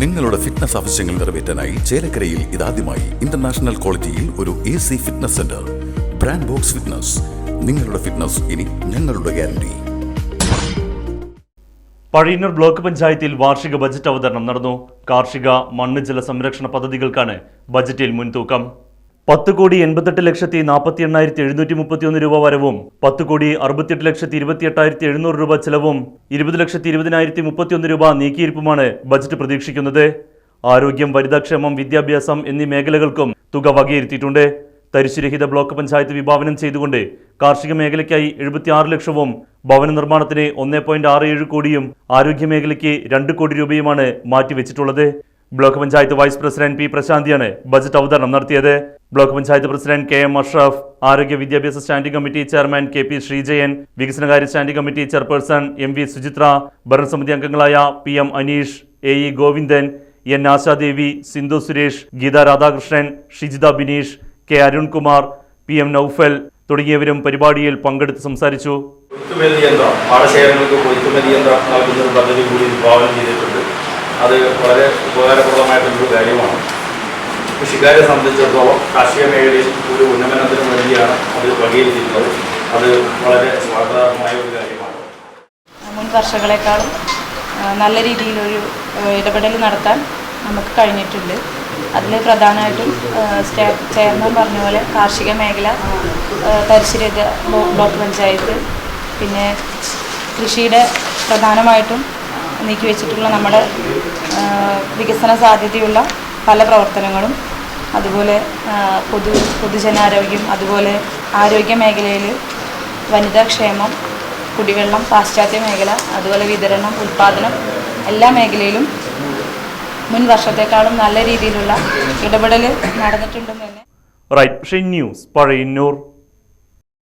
നിങ്ങളുടെ ഫിറ്റ്നസ് ആവശ്യങ്ങൾ നിറവേറ്റാനായി ചേലക്കരയിൽ ഇതാദ്യമായി ഇന്റർനാഷണൽ ക്വാളിറ്റിയിൽ ഒരു A C fitness centre brand box fitness നിങ്ങളുടെ ഫിറ്റ്നസ് ഇനി ഞങ്ങളുടെ ഗ്യാരണ്ടി പഴയന്നൂർ ബ്ലോക്ക് പഞ്ചായത്തിൽ വാർഷിക ബജറ്റ് അവതരണം നടന്നു. കാർഷിക മണ്ണ് ജല സംരക്ഷണ പദ്ധതികൾക്കാണ് ബജറ്റിൽ മുൻതൂക്കം. പത്ത് കോടി എൺപത്തെട്ട് ലക്ഷത്തി നാൽപ്പത്തി എണ്ണായിരത്തി എഴുന്നൂറ്റി മുപ്പത്തിയൊന്ന് രൂപ വരവും പത്ത് കോടി അറുപത്തിയെട്ട് ലക്ഷത്തി ഇരുപത്തി എട്ടായിരത്തി എഴുന്നൂറ് രൂപ ചെലവും ഇരുപത് ലക്ഷത്തി ഇരുപതിനായിരത്തി മുപ്പത്തിയൊന്ന് രൂപ നീക്കിയിരിപ്പുമാണ് ബജറ്റ് പ്രതീക്ഷിക്കുന്നത്. ആരോഗ്യം വനിതാക്ഷേമം വിദ്യാഭ്യാസം എന്നീ മേഖലകൾക്കും തുക വകയിരുത്തിയിട്ടുണ്ട്. തരിശുരഹിത ബ്ലോക്ക് പഞ്ചായത്ത് വിഭാവനം ചെയ്തുകൊണ്ട് കാർഷിക മേഖലയ്ക്കായി എഴുപത്തിയാറ് ലക്ഷവും ഭവന നിർമ്മാണത്തിന് ഒന്ന് പോയിന്റ് ആറ് ഏഴ് കോടിയും ആരോഗ്യ മേഖലയ്ക്ക് രണ്ട് കോടി രൂപയുമാണ് മാറ്റിവെച്ചിട്ടുള്ളത്. Block panchayat vice president P പ്രശാന്തിയാണ് budget അവതരണം നടത്തിയത്. Block panchayat president K M Ashraf ആരോഗ്യ വിദ്യാഭ്യാസ standing committee chairman K P Sreejayan വികസനകാര്യ standing committee chairperson M V Suchitra ഭരണസമിതി അംഗങ്ങളായ P M Aneesh A E Govindan N Ashadevi Sindhu Suresh Geetha Radhakrishnan Shijitha Bineesh K Arunkumar P M Noufal തുടങ്ങിയവരും പരിപാടിയിൽ പങ്കെടുത്ത് സംസാരിച്ചു. പദ്ധതി കൂടി ചെയ്തിട്ടുണ്ട്. അത് വളരെ ഉപകാരപ്രദമായിട്ടുള്ളൊരു കാര്യമാണ്. കൃഷിക്കാരെ സംബന്ധിച്ചിടത്തോളം കാർഷിക മേഖലയിൽ ഒരു ഉന്നമനത്തിന് വേണ്ടിയാണ് അത് വകയിരുത്തിയിട്ടുള്ളത്. അത് വളരെ സ്വാഗതമായ ഒരു കാര്യമാണ്. മുൻ വർഷങ്ങളെക്കാളും നല്ല രീതിയിലൊരു ഇടപെടൽ നടത്താൻ നമുക്ക് കഴിഞ്ഞിട്ടുണ്ട്. അതിൽ പ്രധാനമായിട്ടും സ്റ്റേ- ചെയർമാൻ പറഞ്ഞ പോലെ കാർഷിക മേഖല ആ, തരിശുരഹിത ബ്ലോക്ക് പഞ്ചായത്ത് പിന്നെ കൃഷിയുടെ പ്രധാനമായിട്ടും നീക്കി വെച്ചിട്ടുള്ള നമ്മുടെ വികസന സാധ്യതയുള്ള പല പ്രവർത്തനങ്ങളും അതുപോലെ പൊതു പൊതുജനാരോഗ്യം അതുപോലെ ആരോഗ്യ മേഖലയിൽ വനിതാക്ഷേമം കുടിവെള്ളം പാശ്ചാത്യ മേഖല അതുപോലെ വിതരണം ഉൽപ്പാദനം എല്ലാ മേഖലയിലും മുൻ വർഷത്തെക്കാളും നല്ല രീതിയിലുള്ള ഇടപെടൽ നടന്നിട്ടുണ്ടെന്ന് തന്നെ. Right news Pazhayannur